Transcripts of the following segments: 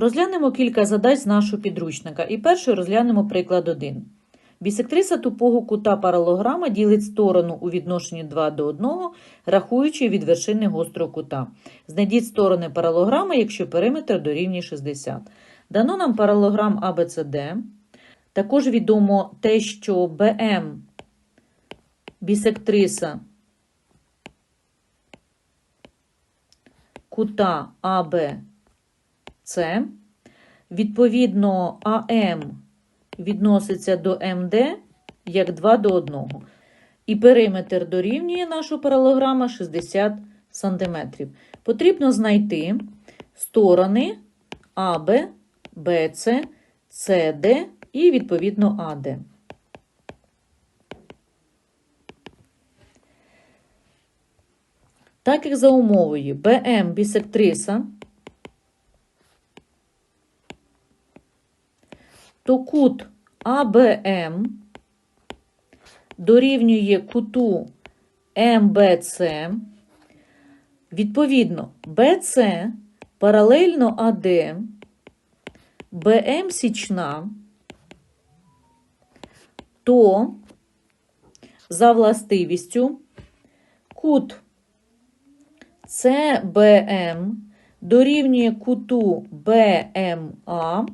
Розглянемо кілька задач з нашого підручника. І першою розглянемо приклад 1. Бісектриса тупого кута паралограма ділить сторону у відношенні 2 до 1, рахуючи від вершини гострого кута. Знайдіть сторони паралограма, якщо периметр дорівнює 60. Дано нам паралограм ABCD. Також відомо те, що BM бісектриса кута ABC. Відповідно, АМ відноситься до МД як 2 до 1. І периметр дорівнює нашого паралограма 60 см. Потрібно знайти сторони АБ, БЦ, СД і, відповідно, АД. Так як за умовою БМ бісектриса, то кут АБМ дорівнює куту МБЦ. Відповідно, БЦ паралельно АД, БМ січна, то за властивістю кут ЦБМ дорівнює куту БМА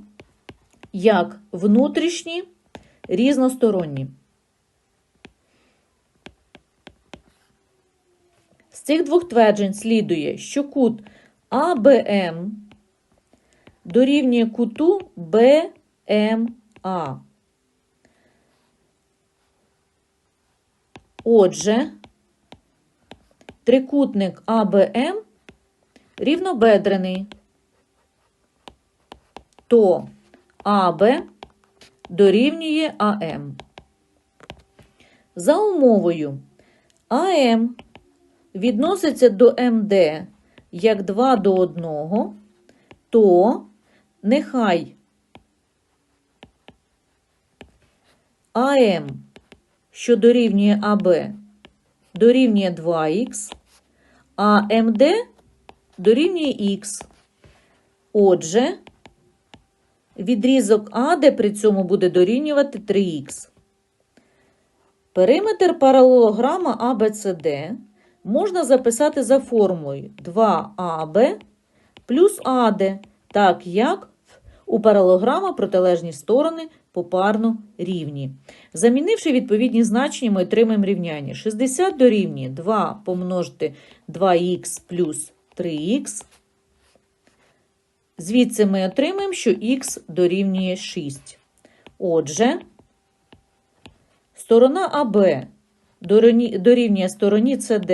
як внутрішні різносторонні. З цих двох тверджень слідує, що кут АБМ дорівнює куту БМА. Отже, трикутник АБМ рівнобедрений, то АБ дорівнює АМ. За умовою АМ відноситься до МД як 2 до 1, то нехай АМ, що дорівнює АБ, дорівнює 2х, а МД дорівнює х. Отже, відрізок АД при цьому буде дорівнювати 3х. Периметр паралелограма ABCD можна записати за формулою 2АБ плюс АД, так як у паралелограма протилежні сторони попарно рівні. Замінивши відповідні значення, ми отримаємо рівняння. 60 дорівнює 2 помножити 2х плюс 3х. Звідси ми отримаємо, що х дорівнює 6. Отже, сторона АБ дорівнює стороні СД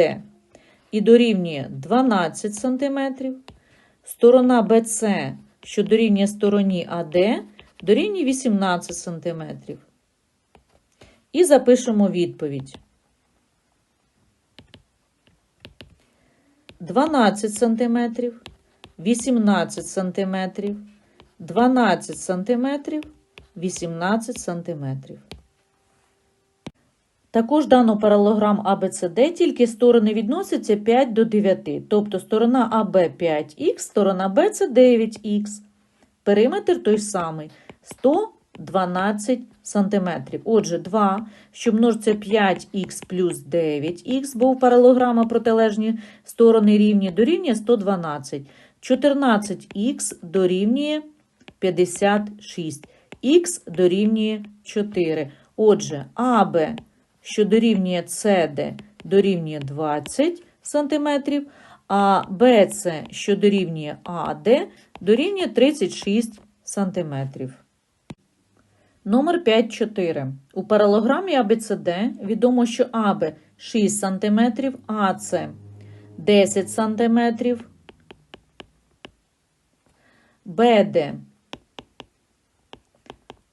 і дорівнює 12 см. Сторона БЦ, що дорівнює стороні АД, дорівнює 18 см. І запишемо відповідь. 12 см, 18 см, 12 см, 18 см. Також дано паралограм ABCD, тільки сторони відносяться 5 до 9, тобто сторона АБ 5х, сторона це 9х. Периметр той самий 112 см. Отже, 2, що множиться 5х плюс 9х, бо у паралограма протилежні сторони рівні, дорівнює 112. 14х дорівнює 56, х дорівнює 4. Отже, АБ, що дорівнює СД, дорівнює 20 см, а БЦ, що дорівнює АД, дорівнює 36 см. Номер 5,4. У паралограмі ABCD відомо, що АБ 6 см, АЦ 10 см, БД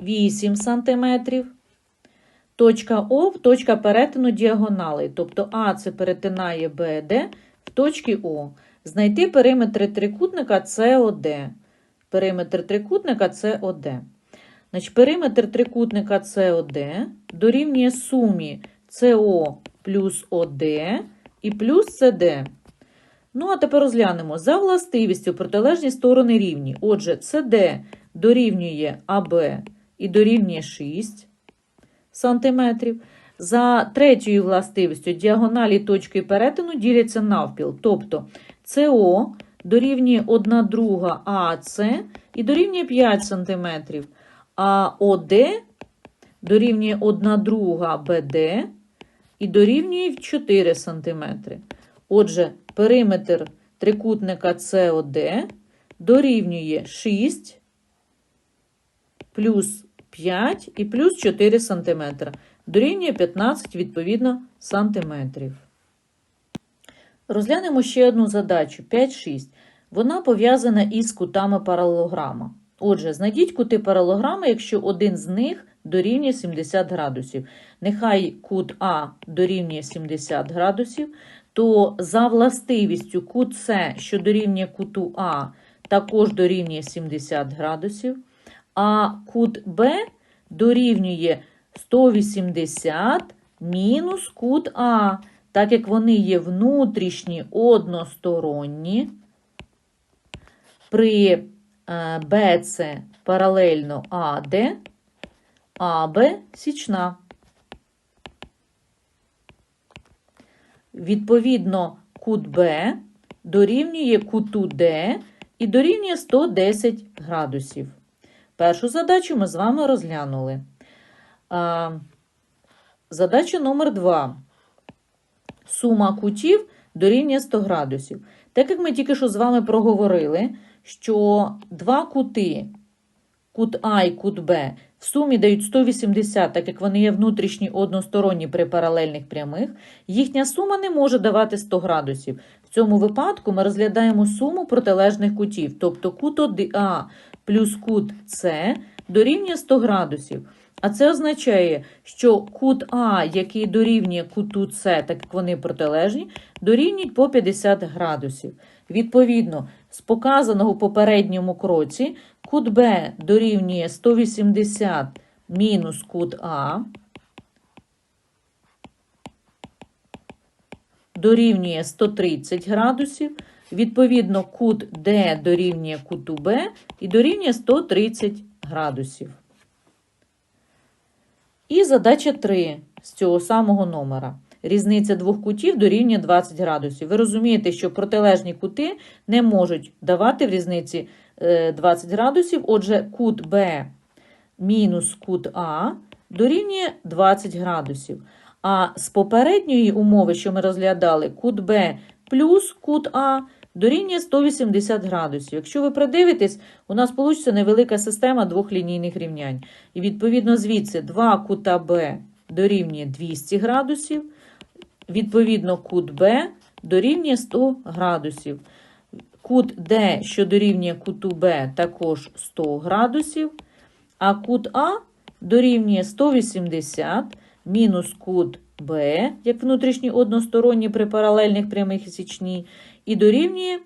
8 см, точка О в точка перетину діагоналей, тобто АЦ перетинає БД в точці О. Знайти периметр трикутника СОД. Периметр трикутника СОД. Значить, периметр трикутника СОД дорівнює сумі СО плюс ОД і плюс СД. Ну, а тепер розглянемо. За властивістю протилежні сторони рівні. Отже, CD дорівнює АБ і дорівнює 6 сантиметрів. За третьою властивістю діагоналі точки перетину діляться навпіл. Тобто СО дорівнює 1 друга АЦ і дорівнює 5 см, а ОД дорівнює 1 друга БД і дорівнює 4 см. Отже, периметр трикутника СОД дорівнює 6 плюс 5 і плюс 4 см. Дорівнює 15, відповідно, сантиметрів. Розглянемо ще одну задачу 5-6. Вона пов'язана із кутами паралелограма. Отже, знайдіть кути паралелограма, якщо один з них дорівнює 70 градусів. Нехай кут А дорівнює 70 градусів, то за властивістю кут С, що дорівнює куту А, також дорівнює 70 градусів, а кут Б дорівнює 180 мінус кут А, так як вони є внутрішні односторонні, при БЦ паралельно АД, АБ січна. Відповідно, кут Б дорівнює куту Д і дорівнює 110 градусів. Першу задачу ми з вами розглянули. А, Задача номер 2. Сума кутів дорівнює 100 градусів. Так як ми тільки що з вами проговорили, що два кути, кут А і кут Б, в сумі дають 180, так як вони є внутрішні односторонні при паралельних прямих, їхня сума не може давати 100 градусів. В цьому випадку ми розглядаємо суму протилежних кутів, тобто кут А плюс кут С дорівнює 100 градусів. А це означає, що кут А, який дорівнює куту С, так як вони протилежні, дорівнюють по 50 градусів. Відповідно, з показаного в попередньому кроці, кут Б дорівнює 180 мінус кут А, дорівнює 130 градусів. Відповідно, кут Д дорівнює куту Б і дорівнює 130 градусів. І задача 3 з цього самого номера. Різниця двох кутів дорівнює 20 градусів. Ви розумієте, що протилежні кути не можуть давати в різниці 20 градусів. Отже, кут Б мінус кут А дорівнює 20 градусів. А з попередньої умови, що ми розглядали, кут Б плюс кут А дорівнює 180 градусів. Якщо ви придивитесь, у нас вийде невелика система двох лінійних рівнянь. І відповідно звідси 2 кута Б дорівнює 200 градусів. Відповідно, кут Б дорівнює 100 градусів. Кут Д, що дорівнює куту Б, також 100 градусів. А кут А дорівнює 180 мінус кут Б, як внутрішній односторонній при паралельних прямих і січні, і дорівнює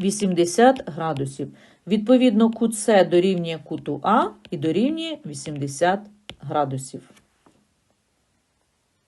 80 градусів. Відповідно, кут С дорівнює куту А і дорівнює 80 градусів.